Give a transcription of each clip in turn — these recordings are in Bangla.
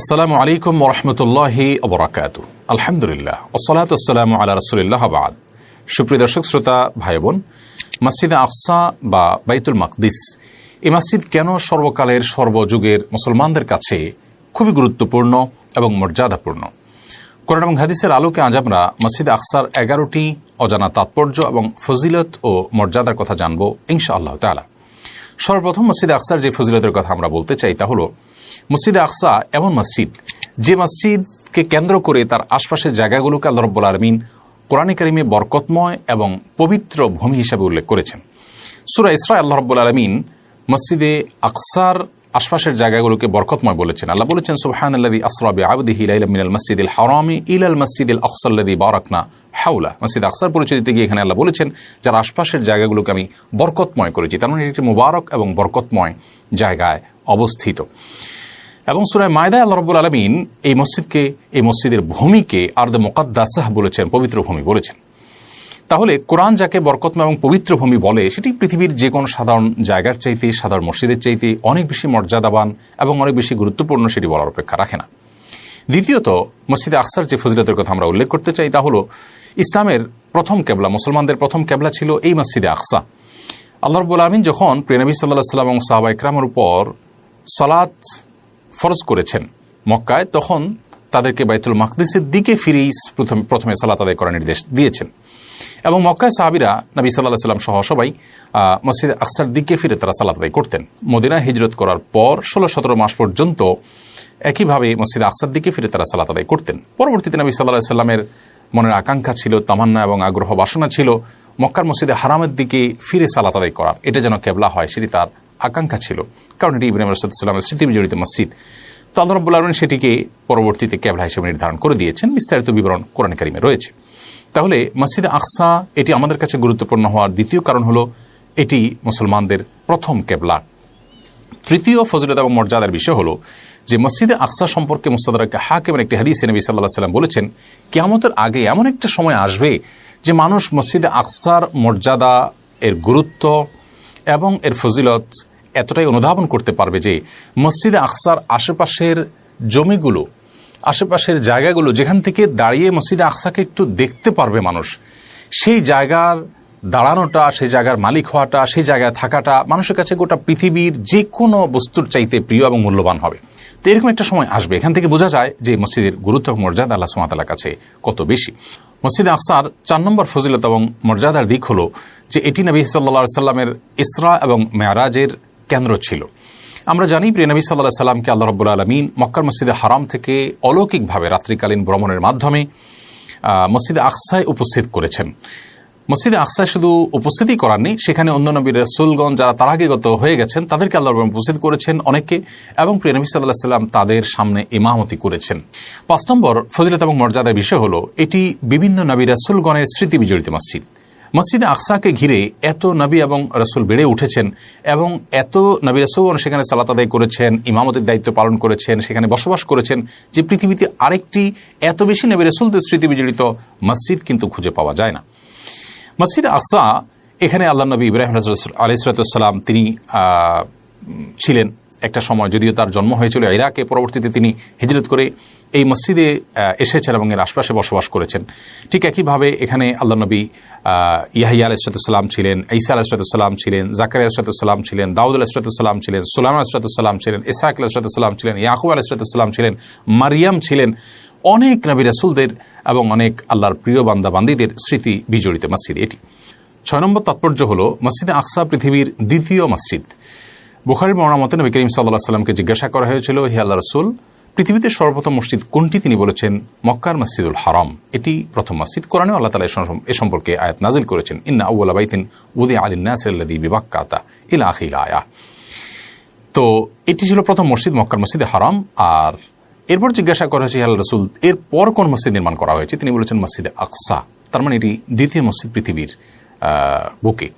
আসসালামু আলাইকুম ওরহমতুল্লাহি অবরাকাত আলহামদুলিল্লাহ। ওসলাত আসসালামু আলা রসুলিল্লাহ বাদ। সুপ্রিয় দর্শক, শ্রোতা ভাই বোন মসজিদে আকসা বা বাইতুল মাকদিস, এই মসজিদ কেন সর্বকালের সর্বযুগের মুসলমানদের কাছে খুবই গুরুত্বপূর্ণ এবং মর্যাদাপূর্ণ? কোরআন এবং হাদিসের আলোকে আজ আমরা মসজিদ আকসার এগারোটি অজানা তাৎপর্য এবং ফজিলত ও মর্যাদার কথা জানব ইনশা আল্লাহ তালা সর্বপ্রথম মসজিদ আকসার যে ফজিলতের কথা আমরা বলতে চাই তা হলো মসজিদে আকসা এমন মসজিদ, যে মসজিদকে কেন্দ্র করে তার আশপাশের জায়গাগুলোকে আল্লাহ রব্বুল আলমিন কোরআন করিমে বরকতময় এবং পবিত্র ভূমি হিসাবে উল্লেখ করেছেন। সুরা ইসরা আল্লাহ রব্বুল আলমিন মসজিদে আকসার আশপাশের জায়গাগুলোকে বরকতময় বলেছেন। আল্লাহ বলেছেন সুবহান আল্লাদি আসরাবি আবদিহি মিনাল মসজিদুল হারামি ইলাল মসজিদুল আকসাল্লাদি বারাকনা হাউলা মসজিদ আকসার পরিচয় দিতে গিয়ে এখানে আল্লাহ বলেছেন, যার আশপাশের জায়গাগুলোকে আমি বরকতময় করেছি। তার মানে এটি একটি মুবারক এবং বরকতময় জায়গায় অবস্থিত। এবং সুরায় মায়দা আল্লাহ রব্বুল আলমিন এই মসজিদকে, এই মসজিদের ভূমিকে আর দ্য মোকাদ্দাসাহ বলেছেন, পবিত্র ভূমি বলেছেন। তাহলে কোরআন যাকে বরকতময় এবং পবিত্র ভূমি বলে, সেটি পৃথিবীর যে কোনো সাধারণ জায়গার চাইতে, সাধারণ মসজিদের চাইতে অনেক বেশি মর্যাদাবান এবং অনেক বেশি গুরুত্বপূর্ণ সেটি বলার অপেক্ষা রাখে না। দ্বিতীয়ত, মসজিদে আকসার যে ফজিলতের কথা আমরা উল্লেখ করতে চাই, তা হলো ইসলামের প্রথম কেবলা, মুসলমানদের প্রথম কেবলা ছিল এই মসজিদে আকসা। আল্লাহ রব্বুল আলমিন যখন প্রিয়নবী সাল্লাহ সাল্লাম এবং সাহাবা ইকরামের উপর সলাৎ ফরজ করেছেন। মক্কায় তখন তাদেরকে বাইতুল মাকদিসের দিকে ফিরেই প্রথম প্রথমে সালাত আদায় করার নির্দেশ দিয়েছেন। এবং মক্কায় সাহাবিরা নবী সাল্লাহ সাল্লাম সহ সবাই মসজিদ আকসার দিকে ফিরে তারা সালাত আদায় করতেন। মদিনা হিজরত করার পর ষোলো সতেরো মাস পর্যন্ত একইভাবে মসজিদ আকসার দিকে ফিরে তারা সালাত আদায় করতেন। পরবর্তীতে নবী সাল্লাহ সাল্লামের মনের আকাঙ্ক্ষা ছিল, তামান্না এবং আগ্রহ বাসনা ছিল, মক্কার মসজিদে হারামের দিকে ফিরে সালাত আদায় করার। এটা যেন কেবলা হয়, সেটি তার আকাঙ্ক্ষা ছিল। কারণ এটি ইব্রাহিম রসাদামের স্মৃতি বিজড়িত মসজিদ। তো আল্লাহ রব্বুল আলমিন সেটিকে পরবর্তীতে ক্যাবলা হিসেবে নির্ধারণ করে দিয়েছেন। বিস্তারিত বিবরণ কোরআন কারিমে রয়েছে। তাহলে মসজিদে আকসা, এটি আমাদের কাছে গুরুত্বপূর্ণ হওয়ার দ্বিতীয় কারণ হলো, এটি মুসলমানদের প্রথম কেবলা তৃতীয় ফজলত এবং মর্যাদার বিষয় হলো যে মসজিদে আকসা সম্পর্কে মুস্তাদারকে হাকিমের একটি হাদিস নবী সাল্লাহ সাল্লাম বলেছেন, কেয়ামতের আগে এমন একটা সময় আসবে যে মানুষ মসজিদে আকসার মর্যাদা এর গুরুত্ব এবং এর ফজিলত এতটাই অনুধাবন করতে পারবে যে মসজিদে আকসার আশেপাশের জমিগুলো, আশেপাশের জায়গাগুলো, যেখান থেকে দাঁড়িয়ে মসজিদে আকসাকে একটু দেখতে পারবে মানুষ, সেই জায়গার দাঁড়ানোটা, সেই জায়গার মালিক হওয়াটা, সেই জায়গায় থাকাটা মানুষের কাছে গোটা পৃথিবীর যে কোনো বস্তুর চাইতে প্রিয় এবং মূল্যবান হবে। তো এরকম একটা সময় আসবে। এখান থেকে বোঝা যায় যে মসজিদের গুরুত্ব মর্যাদা আল্লাহ সুমাতালার কাছে কত বেশি। মসজিদ আকসার চার নম্বর ফজিলত এবং মর্যাদার দিক হলো যে এটি নবী সাল্লা সাল্লামের ইসরা এবং মেয়ারাজের কেন্দ্র ছিল। আমরা জানি প্রিয় নবী সাল্লাহ সাল্লামকে আল্লাহ রব্বুল আলমিন মক্কার মসজিদে হারাম থেকে অলৌকিকভাবে রাত্রিকালীন ভ্রমণের মাধ্যমে মসজিদে আকসায় উপস্থিত করেছেন। মসজিদে আকসায় শুধু উপস্থিতি করাননি সেখানে অন্য নবীর রসুলগঞ্জ যারা তার আগে গত হয়ে গেছেন, তাদেরকে আল্লাহ উপস্থিত করেছেন অনেককে, এবং প্রিয় নবী সাল্লাহ সাল্লাম তাদের সামনে ইমামতি করেছেন। পাঁচ নম্বর ফজিলত এবং মর্যাদার বিষয় হলো, এটি বিভিন্ন নবী রসুলগণের স্মৃতি বিজড়িত মসজিদ। মসজিদে আকসাকে ঘিরে এত নবী এবং রসুল বেড়ে উঠেছেন, এবং এত নবী রসুলগণ সেখানে সালাত আদায় করেছেন, ইমামতের দায়িত্ব পালন করেছেন, সেখানে বসবাস করেছেন, যে পৃথিবীতে আরেকটি এত বেশি নবী রসুলদের স্মৃতি বিজড়িত মসজিদ কিন্তু খুঁজে পাওয়া যায় না। মসজিদ আকসা, এখানে আল্লাহ নবী ইব্রাহিম আলিসালাম তিনি ছিলেন একটা সময়, যদিও তার জন্ম হয়েছিল ইরাকে, পরবর্তীতে তিনি হিজরত করে এই মসজিদে এসেছেন এবং এর আশপাশে বসবাস করেছেন। ঠিক একইভাবে এখানে আল্লাহ নবী ইয়াহিয়া আলাইসালাম ছিলেন, ঈসা আলাইসালাম ছিলেন জাকার আলাইসালাম ছিলেন, দাউদ আলাইসালাম ছিলেন সুলাম আলাইসালাম ছিলেন ইসাক আলাইসালাম ছিলেন, ইয়াকুব আলাইসালাম ছিলেন, মারিয়াম ছিলেন। অনেক নবী রাসুলদের এবং অনেক আল্লাহর প্রিয় বান্দা বান্দিদের স্মৃতি বিজড়িত মসজিদ এটি। ছয় নম্বর তাৎপর্য হল, মসজিদে আকসা পৃথিবীর দ্বিতীয় মসজিদ। বুখারির মতে নবী করিম সাল্লাহ সাল্লামকে জিজ্ঞাসা করা হয়েছিল, হি আল্লাহ রসুল, পৃথিবীতে সর্বপ্রথম মসজিদ কোনটি? তিনি বলেছেন, মক্কার মসজিদুল হারাম। এটি প্রথম মসজিদ। কোরআনে আল্লাহ তালা এ সম্পর্কে আয়াত নাজিল করেছেন, ইন্না আউ্লা বাইতিন উদি আলী নাসি বিবাক্কাতা ইলা আখিল আয়া। তো এটি ছিল প্রথম মসজিদ, মক্কার মসজিদে হারাম। আর এরপর জিজ্ঞাসা করা হয়েছে আল্লাহ রসুল, এরপর কোন মসজিদ নির্মাণ করা হয়েছে? তিনি বলেছেন, মসজিদে আকসা। তার মানে এটি দ্বিতীয় মসজিদ পৃথিবীর বুকে।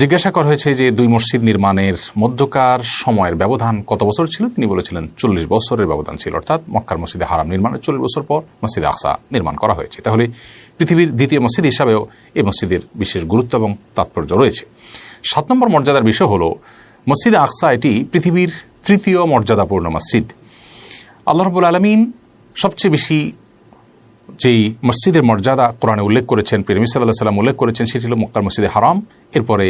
জিজ্ঞাসা করা হয়েছে যে, দুই মসজিদ নির্মাণের মধ্যকার সময়ের ব্যবধান কত বছর ছিল? তিনি বলেছিলেন, চল্লিশ বছরের ব্যবধান ছিল। অর্থাৎ মক্কার মসজিদে হারাম নির্মাণের চল্লিশ বছর পর মসজিদে আকসা নির্মাণ করা হয়েছে। তাহলে পৃথিবীর দ্বিতীয় মসজিদ হিসাবেও এই মসজিদের বিশেষ গুরুত্ব এবং তাৎপর্য রয়েছে। সাত নম্বর মর্যাদার বিষয় হল, মসজিদে আকসা এটি পৃথিবীর তৃতীয় মর্যাদাপূর্ণ মসজিদ। আল্লাহ রবুল আলমিন সবচেয়ে বেশি যেই মসজিদের মর্যাদা কোরআনে উল্লেখ করেছেন প্রেমী সাল্লাহ সাল্লাম উল্লেখ করেছেন, সেটি হল মক্কার মসজিদে হারাম, এরপরে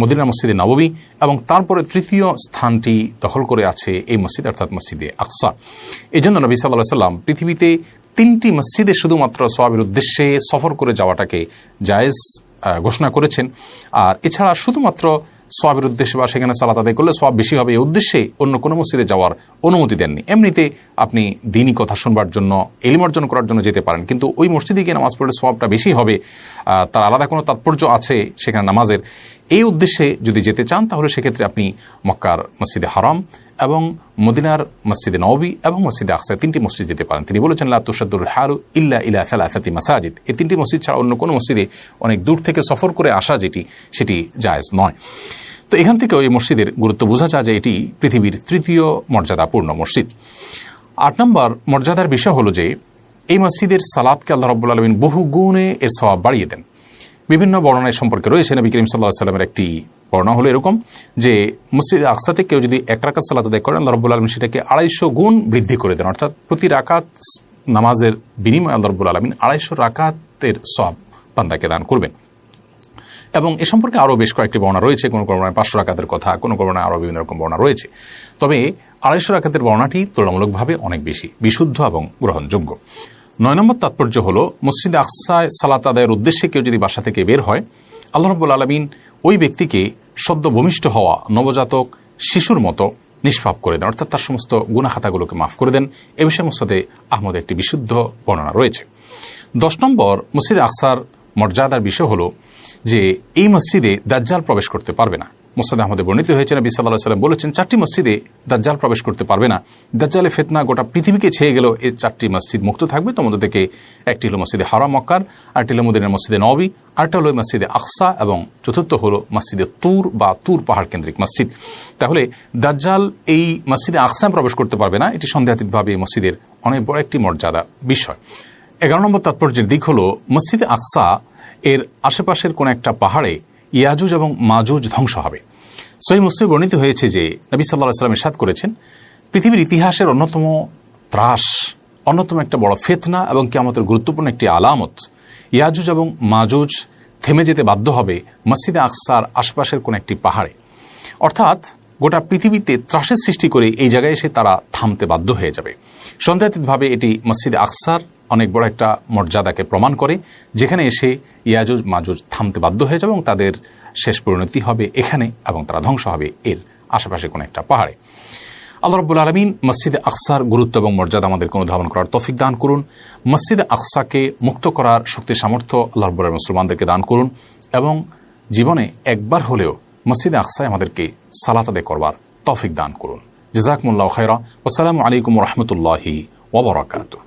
মদিনা মসজিদে নববী এবং তারপরে তৃতীয় স্থানটি দখল করে আছে এই মসজিদ, অর্থাৎ মসজিদে আকসা। এই জন্য নবী সাল্লাহ সাল্লাম পৃথিবীতে তিনটি মসজিদে শুধুমাত্র সোয়াবের উদ্দেশ্যে সফর করে যাওয়াটাকে জায়েজ ঘোষণা করেছেন। আর এছাড়া শুধুমাত্র সোয়াবের উদ্দেশ্যে বা সেখানে সালাত আদায় করলে সোয়াব বেশি হবে। এই উদ্দেশ্যে অন্য কোনো মসজিদে যাওয়ার অনুমতি দেননি। এমনিতে আপনি দিনই কথা শুনবার জন্য, এলিম অর্জন করার জন্য যেতে পারেন। কিন্তু ওই মসজিদে গিয়ে নামাজ পড়লে সোয়াবটা বেশি হবে। তার আলাদা কোনো তাৎপর্য আছে সেখানে নামাজের। এই উদ্দেশ্যে যদি যেতে চান, তাহলে সেক্ষেত্রে আপনি মক্কার মসজিদে হারাম। এবং মদিনার মসজিদে নবী এবং মসজিদে আকসা, তিনটি মসজিদ যেতে পারেন। তিনি বলেছেন, লা তুসাদুল হারু ইল্লা ইলা সালাসাতি মাসাজিদ। এই তিনটি মসজিদ ছাড়া অন্য কোনো মসজিদে অনেক দূর থেকে সফর করে আসা যেটি, সেটি জায়জ নয়। তো এখান থেকে ওই মসজিদের গুরুত্ব বোঝা যায় যে এটি পৃথিবীর তৃতীয় মর্যাদাপূর্ণ মসজিদ। আট নম্বর মর্যাদার বিষয় হলো যে, এই মসজিদের সালাদকে আল্লাহ রব্বুল আলমিন বহু গুণে এর স্বভাব বাড়িয়ে দেন। বিভিন্ন বর্ণনায় সম্পর্কে রয়েছে নবী করিম সাল্লাহ সাল্লামের একটি বর্ণনা হলো এরকম যে মসজিদ আকসাতে কেউ যদি এক রাকাত সালাত আদায় করেন, আল্লাহ রব্বুল আলমিন সেটাকে আড়াইশো গুণ বৃদ্ধি করে দেন। অর্থাৎ প্রতি রাকাত নামাজের বিনিময়ে আল্লাহ রব্বুল আলমিন আড়াইশো রাকাতের সব বান্দাকে দান করবেন। এবং এ সম্পর্কে আরও বেশ কয়েকটি বর্ণনা রয়েছে। কোনো বর্ণায় পাঁচশো রাকাতের কথা, কোনো বর্ণায় আরও বিভিন্ন রকম বর্ণনা রয়েছে। তবে আড়াইশো রাকাতের বর্ণাটি তুলনামূলকভাবে অনেক বেশি, বিশুদ্ধ এবং গ্রহণযোগ্য। নয় নম্বর তাৎপর্য হল, মসজিদ আকসায় সালাত আদায়ের উদ্দেশ্যে কেউ যদি বাসা থেকে বের হয়, আল্লাহ রব্বুল আলমিন ওই ব্যক্তিকে সদ্য হওয়া নবজাতক শিশুর মতো নিষ্পাপ করে দেন। অর্থাৎ তার সমস্ত গুণাখাতাগুলোকে মাফ করে দেন। এ বিষয়ে মোসাদে আহমদ একটি বিশুদ্ধ বর্ণনা রয়েছে। দশ নম্বর মসজিদ আকসার মর্যাদার বিষয় হলো যে এই মসজিদে দাজ্জাল প্রবেশ করতে পারবে না। মোসাদ আহমদে বর্ণিত হয়েছে, নবী সাল্লাহ সাল্লাম বলেছেন, চারটি মসজিদে দাজ্জাল প্রবেশ করতে পারবে না। দাজ্জালে ফেতনা গোটা পৃথিবীকে ছেয়ে গেলেও এই চারটি মসজিদ মুক্ত থাকবে। মধ্যে থেকে একটি হলো মসজিদে হারাম মক্কার, আরেকটি হলো মদিনের মসজিদে নবী, আরেকটা হলো মসজিদে আকসা এবং চতুর্থ হলো মসজিদে তুর বা তুর পাহাড় কেন্দ্রিক মসজিদ। তাহলে দাজ্জাল এই মসজিদে আকসা প্রবেশ করতে পারবে না, এটি সন্দেহাতীতভাবে এই মসজিদের অনেক বড় একটি মর্যাদা বিষয়। এগারো নম্বর তাৎপর্যের দিক হলো, মসজিদে আকসা এর আশেপাশের কোন একটা পাহাড়ে ইয়াজুজ এবং মাজুজ ধ্বংস হবে। সহি মুসলিম বর্ণিত হয়েছে যে নবী সাল্লাহ সাল্লাম ইরশাদ করেছেন, পৃথিবীর ইতিহাসের অন্যতম ত্রাস, অন্যতম একটা বড় ফেতনা এবং কিয়ামতের গুরুত্বপূর্ণ একটি আলামত। ইয়াজুজ এবং মাজুজ থেমে যেতে বাধ্য হবে মসজিদে আকসার আশপাশের কোন একটি পাহাড়ে। অর্থাৎ গোটা পৃথিবীতে ত্রাসের সৃষ্টি করে এই জায়গায় এসে তারা থামতে বাধ্য হয়ে যাবে। সন্দেহাতীতভাবে এটি মসজিদে আকসার অনেক বড় একটা মর্যাদাকে প্রমাণ করে, যেখানে এসে ইয়াজুজ মাজুজ থামতে বাধ্য হয়ে যাবে এবং তাদের শেষ পরিণতি হবে এখানে এবং তারা ধ্বংস হবে এর আশেপাশে কোনো একটা পাহাড়ে। আল্লাহ রব্বুল আলমিন মসজিদে আকসার গুরুত্ব এবং মর্যাদা আমাদেরকে অনুধাবন করার তফিক দান করুন। মসজিদে আকসাকে মুক্ত করার শক্তি সামর্থ্য আল্লাহ রব্বুল মুসলমানদেরকে দান করুন এবং জীবনে একবার হলেও মসজিদে আকসায় আমাদেরকে সালাত আদায় করবার তফিক দান করুন। জাজাকমুল্লাহ খাইরা আসসালামু আলাইকুম রহমতুল্লাহি ওবরাকাতুহ